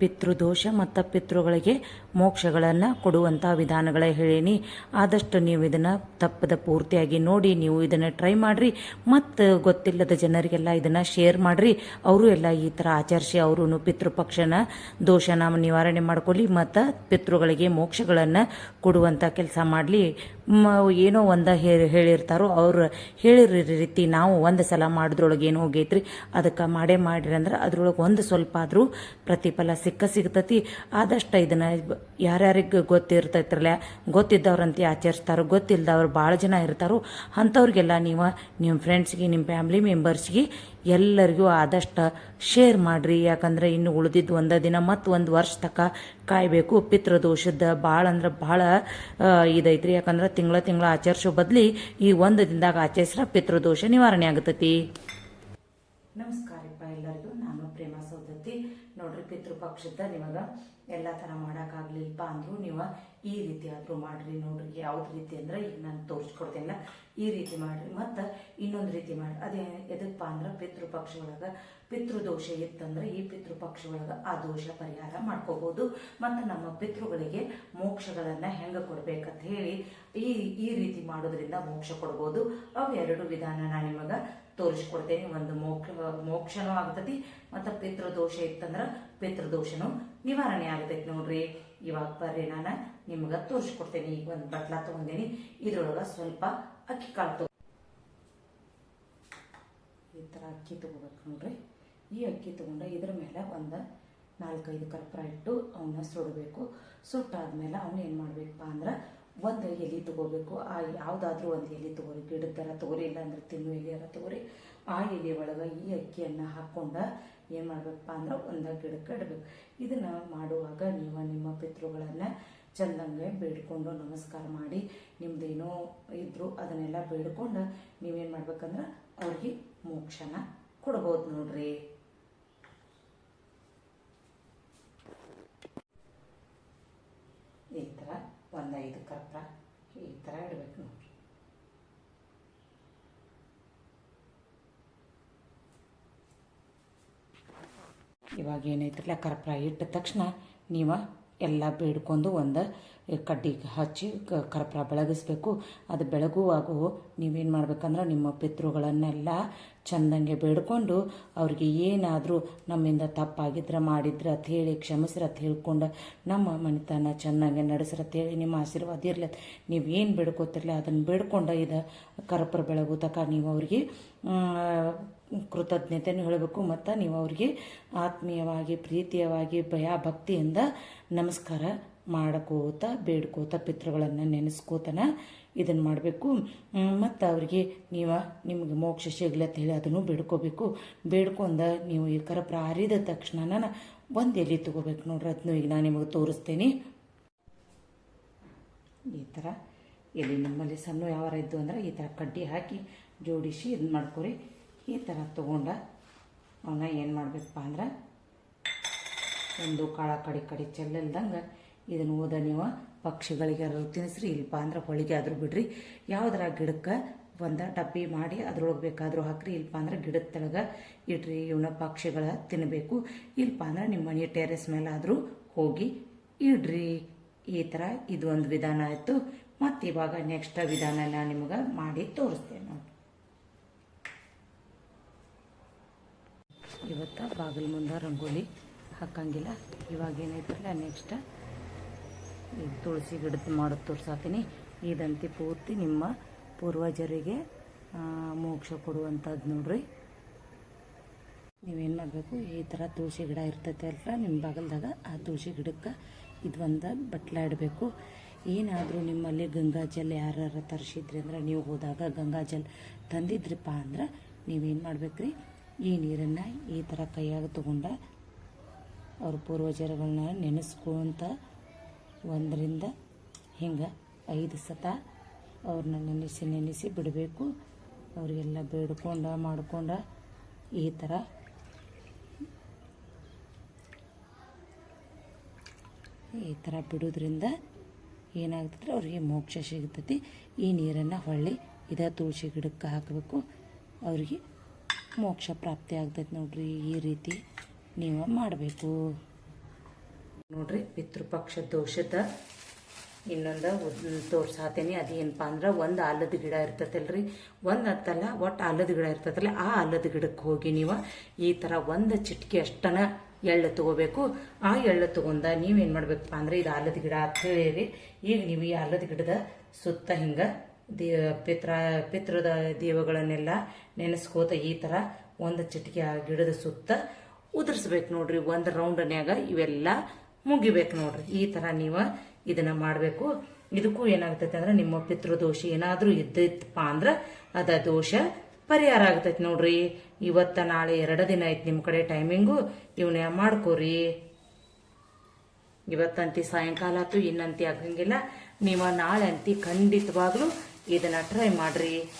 ಪಿತೃದೋಷ ಮತ್ತು ಪಿತೃಗಳಿಗೆ ಮೋಕ್ಷಗಳನ್ನು ಕೊಡುವಂಥ ವಿಧಾನಗಳ ಹೇಳೀನಿ. ಆದಷ್ಟು ನೀವು ಇದನ್ನು ತಪ್ಪದ ಪೂರ್ತಿಯಾಗಿ ನೋಡಿ, ನೀವು ಇದನ್ನು ಟ್ರೈ ಮಾಡಿರಿ. ಮತ್ತು ಗೊತ್ತಿಲ್ಲದ ಜನರಿಗೆಲ್ಲ ಇದನ್ನು ಶೇರ್ ಮಾಡಿರಿ. ಅವರು ಎಲ್ಲ ಈ ಥರ ಆಚರಿಸಿ ಅವರು ಪಿತೃಪಕ್ಷನ ದೋಷನ ನಿವಾರಣೆ ಮಾಡ್ಕೊಳ್ಳಿ, ಮತ್ತು ಪಿತೃಗಳಿಗೆ ಮೋಕ್ಷಗಳನ್ನು ಕೊಡುವಂಥ ಕೆಲಸ ಮಾಡಲಿ. ಏನೋ ಒಂದು ಹೇಳಿರ್ತಾರೋ ಅವ್ರು ಹೇಳಿರೋ ರೀತಿ ನಾವು ಒಂದು ಸಲ ಮಾಡಿದ್ರೊಳಗೆ ಏನು ಹೋಗೈತ್ರಿ? ಅದಕ್ಕೆ ಮಾಡೇ ಮಾಡ್ರಿ ಅಂದ್ರೆ ಅದ್ರೊಳಗೆ ಒಂದು ಸ್ವಲ್ಪ ಆದರೂ ಪ್ರತಿಫಲ ಸಿಕ್ಕ ಸಿಗ್ತತಿ. ಆದಷ್ಟು ಇದನ್ನು ಯಾರ್ಯಾರಿಗೆ ಗೊತ್ತಿರ್ತೈತ್ರಲ್ಲ, ಗೊತ್ತಿದ್ದವ್ರಂತೆ ಆಚರಿಸ್ತಾರೋ, ಗೊತ್ತಿಲ್ದವ್ರು ಭಾಳ ಜನ ಇರ್ತಾರೋ, ಅಂಥವ್ರಿಗೆಲ್ಲ ನೀವು ನಿಮ್ಮ ಫ್ರೆಂಡ್ಸ್ಗೆ ನಿಮ್ಮ ಫ್ಯಾಮಿಲಿ ಮೆಂಬರ್ಸ್ಗೆ ಎಲ್ಲರಿಗೂ ಆದಷ್ಟು ಶೇರ್ ಮಾಡಿರಿ. ಯಾಕಂದ್ರೆ ಇನ್ನು ಉಳಿದಿದ್ದು ಒಂದು ದಿನ ಮತ್ತು ಒಂದು ವರ್ಷ ತನಕ ಕಾಯಬೇಕು. ಪಿತೃದೋಷದ ಭಾಳ ಅಂದ್ರೆ ಭಾಳ ಇದೈತ್ರಿ. ಯಾಕಂದ್ರೆ ತಿಂಗಳ ತಿಂಗಳ ಆಚರಿಸೋ ಬದಲಿ ಈ ಒಂದು ದಿನದಾಗ ಆಚರಿಸ್ರ ಪಿತೃದೋಷ ನಿವಾರಣೆ ಆಗತೈತಿ. ನಮಸ್ಕಾರಪ್ಪ ಎಲ್ಲರಿಗೂ. ನಾನು ಪ್ರೇಮ ಹೋಗ್ತೈತಿ ನೋಡ್ರಿ ಪಿತೃಪಕ್ಷದ ನಿಮಗ ಎಲ್ಲ ಥರ ಮಾಡೋಕ್ಕಾಗಲಿಲ್ಲಪ್ಪ ಅಂದ್ರು ನೀವು ಈ ರೀತಿ ಆದರೂ ಮಾಡ್ರಿ ನೋಡ್ರಿ, ಯಾವ್ದು ರೀತಿ ಅಂದ್ರೆ ಈಗ ನಾನು ತೋರಿಸ್ಕೊಡ್ತೇನಲ್ಲ, ಈ ರೀತಿ ಮಾಡಿರಿ. ಮತ್ತು ಇನ್ನೊಂದು ರೀತಿ ಮಾಡಿ ಅದೇ ಎದಕ್ಕಪ್ಪ ಅಂದ್ರೆ ಪಿತೃಪಕ್ಷ ಒಳಗೆ ಪಿತೃದೋಷ ಇತ್ತಂದ್ರೆ ಈ ಪಿತೃಪಕ್ಷ ಒಳಗೆ ಆ ದೋಷ ಪರಿಹಾರ ಮಾಡ್ಕೋಬಹುದು ಮತ್ತು ನಮ್ಮ ಪಿತೃಗಳಿಗೆ ಮೋಕ್ಷಗಳನ್ನು ಹೆಂಗೆ ಕೊಡ್ಬೇಕಂತ ಹೇಳಿ ಈ ಈ ರೀತಿ ಮಾಡೋದ್ರಿಂದ ಮೋಕ್ಷ ಕೊಡ್ಬೋದು. ಅವೆರಡು ವಿಧಾನ ನಾನು ನಿಮಗೆ ತೋರಿಸ್ಕೊಡ್ತೇನೆ. ಒಂದು ಮೋಕ್ಷ, ಮೋಕ್ಷನೂ ಆಗ್ತತಿ, ಮತ್ತು ಪಿತೃದೋಷ ಇತ್ತಂದ್ರ ಪಿತೃದೋಷನು ನಿವಾರಣೆ ಆಗತೈತಿ ನೋಡ್ರಿ. ಇವಾಗ ಬರ್ರಿ ನಾನು ನಿಮ್ಗ ತೋರಿಸ್ಕೊಡ್ತೇನೆ. ಈಗ ಒಂದು ಬಟ್ಲ ತಗೊಂಡೇನಿ. ಇದ್ರೊಳಗ ಸ್ವಲ್ಪ ಅಕ್ಕಿ ಕಾಳು ತಗೋ ಈ ಥರ ಅಕ್ಕಿ ತಗೋಬೇಕು ನೋಡ್ರಿ. ಈ ಅಕ್ಕಿ ತಗೊಂಡ ಇದ್ರ ಮೇಲೆ ಒಂದು ನಾಲ್ಕೈದು ಕರ್ಪೂರ ಇಟ್ಟು ಅವನ್ನ ಸುಡಬೇಕು. ಸುಟ್ಟಾದ್ಮೇಲೆ ಅವನ್ನ ಏನು ಮಾಡಬೇಕಪ್ಪ ಅಂದ್ರೆ ಒಂದು ಎಲೆ ತಗೋಬೇಕು. ಆ ಯಾವುದಾದ್ರೂ ಒಂದು ಎಲೆ ತಗೋರಿ. ಗಿಡದ ತರ ತಗೋರಿ ಇಲ್ಲ ಅಂದ್ರೆ ತಿನ್ನು ಎಲೆಯಾರ ತಗೋರಿ. ಆ ಎಲೆ ಒಳಗೆ ಈ ಅಕ್ಕಿಯನ್ನು ಹಾಕ್ಕೊಂಡು ಏನು ಮಾಡಬೇಕಪ್ಪ ಅಂದ್ರೆ ಒಂದು ಗಿಡಕ್ಕೆ ಇಡಬೇಕು. ಇದನ್ನು ಮಾಡುವಾಗ ನೀವು ನಿಮ್ಮ ಪಿತೃಗಳನ್ನು ಚಂದಂಗೆ ಬೇಡ್ಕೊಂಡು ನಮಸ್ಕಾರ ಮಾಡಿ, ನಿಮ್ದೇನೋ ಇದ್ರು ಅದನ್ನೆಲ್ಲ ಬೇಡ್ಕೊಂಡು ನೀವೇನು ಮಾಡ್ಬೇಕಂದ್ರೆ ಅವ್ರಿಗೆ ಮೋಕ್ಷನ ಕೊಡ್ಬೋದು ನೋಡ್ರಿ. ಈ ಥರ ಒಂದು ಐದು ಕರ್ಪೂರ ಈ ಥರ ಇಡಬೇಕು ನೋಡ್ರಿ. ಇವಾಗ ಏನೈತ್ರಲ್ಲ ಕರ್ಪೂರ ಇಟ್ಟ ತಕ್ಷಣ ನೀವು ಎಲ್ಲ ಬೇಡ್ಕೊಂಡು ಒಂದು ಕಡ್ಡಿಗೆ ಹಚ್ಚಿ ಕರ್ಪೂರ ಬೆಳಗಿಸ್ಬೇಕು. ಅದು ಬೆಳಗುವಾಗೂ ನೀವೇನು ಮಾಡ್ಬೇಕಂದ್ರೆ ನಿಮ್ಮ ಪಿತೃಗಳನ್ನೆಲ್ಲ ಚಂದಂಗೆ ಬೇಡ್ಕೊಂಡು ಅವ್ರಿಗೆ ಏನಾದರೂ ನಮ್ಮಿಂದ ತಪ್ಪಾಗಿದ್ರೆ ಮಾಡಿದ್ರೆ ಅಂತ ಹೇಳಿ ಕ್ಷಮಿಸ್ರ ಅಂತ ಹೇಳ್ಕೊಂಡು ನಮ್ಮ ಮನೆತನ ಚೆನ್ನಾಗಿ ನಡೆಸ್ರ ಅಂತ ಹೇಳಿ ನಿಮ್ಮ ಆಶೀರ್ವಾದ ಇರಲಿ ನೀವು ಏನು ಅದನ್ನು ಬೇಡ್ಕೊಂಡು ಇದು ಕರ್ಪೂರ ಬೆಳಗು ತಕ ನೀವು ಅವ್ರಿಗೆ ಕೃತಜ್ಞತೆಯನ್ನು ಹೇಳಬೇಕು. ಮತ್ತು ನೀವು ಅವ್ರಿಗೆ ಆತ್ಮೀಯವಾಗಿ, ಪ್ರೀತಿಯವಾಗಿ ಭಯ ಭಕ್ತಿಯಿಂದ ನಮಸ್ಕಾರ ಮಾಡ್ಕೋತ, ಬೇಡ್ಕೋತ, ಪಿತೃಗಳನ್ನು ನೆನೆಸ್ಕೋತನ ಇದನ್ನು ಮಾಡಬೇಕು. ಮತ್ತು ಅವ್ರಿಗೆ ನೀವು ನಿಮಗೆ ಮೋಕ್ಷ ಸಿಗ್ಲಿ ಅಂತ ಹೇಳಿ ಅದನ್ನು ಬೇಡ್ಕೋಬೇಕು. ಬೇಡ್ಕೊಂಡ ನೀವು ಈ ಕರ ಪ್ರಾರಿದ ತಕ್ಷಣ ಒಂದು ಎಲೆ ತಗೋಬೇಕು ನೋಡ್ರಿ. ಅದನ್ನು ಈಗ ನಾನು ನಿಮಗೆ ತೋರಿಸ್ತೇನೆ. ಈ ಥರ ಎಲೆ ನಮ್ಮಲ್ಲಿ ಸಣ್ಣ ಯಾವಾರ ಇದ್ದು ಅಂದ್ರೆ ಈ ಥರ ಕಡ್ಡಿ ಹಾಕಿ ಜೋಡಿಸಿ ಇದು ಮಾಡ್ಕೊರಿ. ಈ ಥರ ತೊಗೊಂಡ ಅವನ್ನ ಏನು ಮಾಡಬೇಕಪ್ಪ ಅಂದ್ರೆ ಒಂದು ಕಾಳ ಕಡೆ ಕಡೆ ಚೆಲ್ಲಲ್ದಂಗೆ ಇದನ್ನು ಓದ ನೀವು. ಪಕ್ಷಿಗಳಿಗೆ ತಿನ್ನಿಸ್ರಿ ಇಲ್ಲಪ್ಪ ಅಂದ್ರೆ ಹೊಳಿಗೆ ಆದರೂ ಬಿಡ್ರಿ. ಯಾವುದರ ಗಿಡಕ್ಕೆ ಒಂದು ಡಬ್ಬಿ ಮಾಡಿ ಅದ್ರೊಳಗೆ ಬೇಕಾದರೂ ಹಾಕ್ರಿ ಇಲ್ಲಪ್ಪ ಅಂದ್ರೆ ಗಿಡದ ತೆಳಗೆ ಇಡ್ರಿ ಇವನ್ನ ಪಕ್ಷಿಗಳ ತಿನ್ನಬೇಕು ಇಲ್ಲಪ್ಪ ಅಂದ್ರೆ ನಿಮ್ಮ ಮನೆ ಟೆರೆಸ್ ಮೇಲೆ ಆದರೂ ಹೋಗಿ ಇಡ್ರಿ. ಈ ಥರ ಇದು ಒಂದು ವಿಧಾನ ಆಯಿತು. ಮತ್ತು ಇವಾಗ ನೆಕ್ಸ್ಟ್ ವಿಧಾನ ನಿಮ್ಗೆ ಮಾಡಿ ತೋರಿಸ್ತೇನೆ ಇವತ್ತು ಬಾಗಿಲು ಮುಂದೆ ರಂಗೋಲಿ ಹಾಕಂಗಿಲ್ಲ. ಇವಾಗ ಏನೈತಲ್ಲ ನೆಕ್ಸ್ಟ್ ಈ ತುಳಸಿ ಗಿಡದ ಮಾಡೋದು ತೋರ್ಸಾತೀನಿ. ಇದಂತಿ ಪೂರ್ತಿ ನಿಮ್ಮ ಪೂರ್ವಜರಿಗೆ ಮೋಕ್ಷ ಕೊಡುವಂಥದ್ದು ನೋಡ್ರಿ. ನೀವೇನು ಮಾಡಬೇಕು, ಈ ಥರ ತುಳಸಿ ಗಿಡ ಇರ್ತೈತೆ ಅಲ್ಲ ನಿಮ್ಮ ಬಾಗಲ್ದಾಗ, ಆ ತುಳಸಿ ಗಿಡಕ್ಕೆ ಇದು ಒಂದು ಬಟ್ಲ ಇಡಬೇಕು ಏನಾದರೂ ನಿಮ್ಮಲ್ಲಿ ಗಂಗಾಜಲ್ ಯಾರು ತರಿಸಿದ್ರಿ ಅಂದ್ರೆ, ನೀವು ಹೋದಾಗ ಗಂಗಾಜಲ್ ತಂದಿದ್ರಿಪ್ಪ ಅಂದ್ರೆ ನೀವೇನು ಮಾಡ್ಬೇಕ್ರಿ? ಈ ನೀರನ್ನು ಈ ಥರ ಕೈಯಾಗ ತಗೊಂಡ ಅವ್ರ ಪೂರ್ವಜರುಗಳನ್ನ ನೆನೆಸ್ಕೊಂತ ಒಂದರಿಂದ ಹಿಂಗೆ ಐದು ಸತ ಅವ್ರನ್ನ ನೆನೆಸಿ ನೆನೆಸಿ ಬಿಡಬೇಕು. ಅವರಿಗೆಲ್ಲ ಬೇಡ್ಕೊಂಡ ಮಾಡ್ಕೊಂಡ ಈ ಥರ ಈ ಥರ ಬಿಡೋದ್ರಿಂದ ಏನಾಗ್ತದೆ ಅವ್ರಿಗೆ ಮೋಕ್ಷ ಸಿಗ್ತತಿ ಈ ನೀರನ್ನು ಹೊಳ್ಳಿ, ಇದೇ ತುಳಸಿ ಗಿಡಕ್ಕೆ ಹಾಕಬೇಕು. ಅವ್ರಿಗೆ ಮೋಕ್ಷ ಪ್ರಾಪ್ತಿ ಆಗ್ತೈತೆ ನೋಡ್ರಿ ಈ ರೀತಿ ನೀವು ಮಾಡಬೇಕು. ನೋಡ್ರಿ, ಪಿತೃಪಕ್ಷ ದೋಷದ ಇನ್ನೊಂದು ತೋರ್ಸಾತೇನಿ. ಅದೇನಪ್ಪ ಅಂದ್ರೆ ಒಂದು ಆಲದ ಗಿಡ ಇರ್ತೈತಲ್ರಿ. ಒಂದು ಹತ್ತಲ್ಲ ಒಟ್ಟು ಆಲದ ಗಿಡ ಇರ್ತೈತಲ್ಲ, ಆ ಆಲದ ಗಿಡಕ್ಕೆ ಹೋಗಿ ನೀವು ಈ ಥರ ಒಂದು ಚಿಟಿಕೆ ಅಷ್ಟನ ಎಳ್ಳು ತಗೋಬೇಕು. ಆ ಎಳ್ಳು ತೊಗೊಂಡ ನೀವೇನು ಮಾಡ್ಬೇಕಪ್ಪ ಅಂದ್ರೆ ಇದು ಆಲದ ಗಿಡ ಅಂತ ಹೇಳಿರಿ. ಈಗ ನೀವು ಈ ಆಲದ ಗಿಡದ ಸುತ್ತ ಹಿಂಗೆ ದೇ ಪಿತ್ರ ಪಿತೃದ ದೇವಗಳನ್ನೆಲ್ಲ ನೆನೆಸ್ಕೋತ ಈ ಥರ ಒಂದು ಚಿಟಿಕೆ ಆ ಗಿಡದ ಸುತ್ತ ಉದುರಿಸ್ಬೇಕು ನೋಡ್ರಿ. ಒಂದು ರೌಂಡ್ನ್ಯಾಗ ಇವೆಲ್ಲ ಮುಗಿಬೇಕು ನೋಡ್ರಿ. ಈ ಥರ ನೀವು ಇದನ್ನ ಮಾಡಬೇಕು. ಇದಕ್ಕೂ ಏನಾಗ್ತೈತೆ ಅಂದ್ರೆ ನಿಮ್ಮ ಪಿತೃದೋಷ ಏನಾದರೂ ಇದ್ದಿತ್ತಪ್ಪ ಅಂದ್ರೆ ಅದ ದೋಷ ಪರಿಹಾರ ಆಗ್ತೈತೆ ನೋಡ್ರಿ. ಇವತ್ತ ನಾಳೆ ಎರಡು ದಿನ ಐತೆ ನಿಮ್ಮ ಕಡೆ ಟೈಮಿಂಗು ಇವನ್ನ ಮಾಡ್ಕೋರಿ. ಇವತ್ತಂತಿ ಸಾಯಂಕಾಲ ಆಯ್ತು ಇನ್ನಂತಿ ಆಗಂಗಿಲ್ಲ ನೀವು ನಾಳೆ ಅಂತಿ ಖಂಡಿತವಾಗ್ಲೂ ಇದನ್ನ ಟ್ರೈ ಮಾಡ್ರಿ.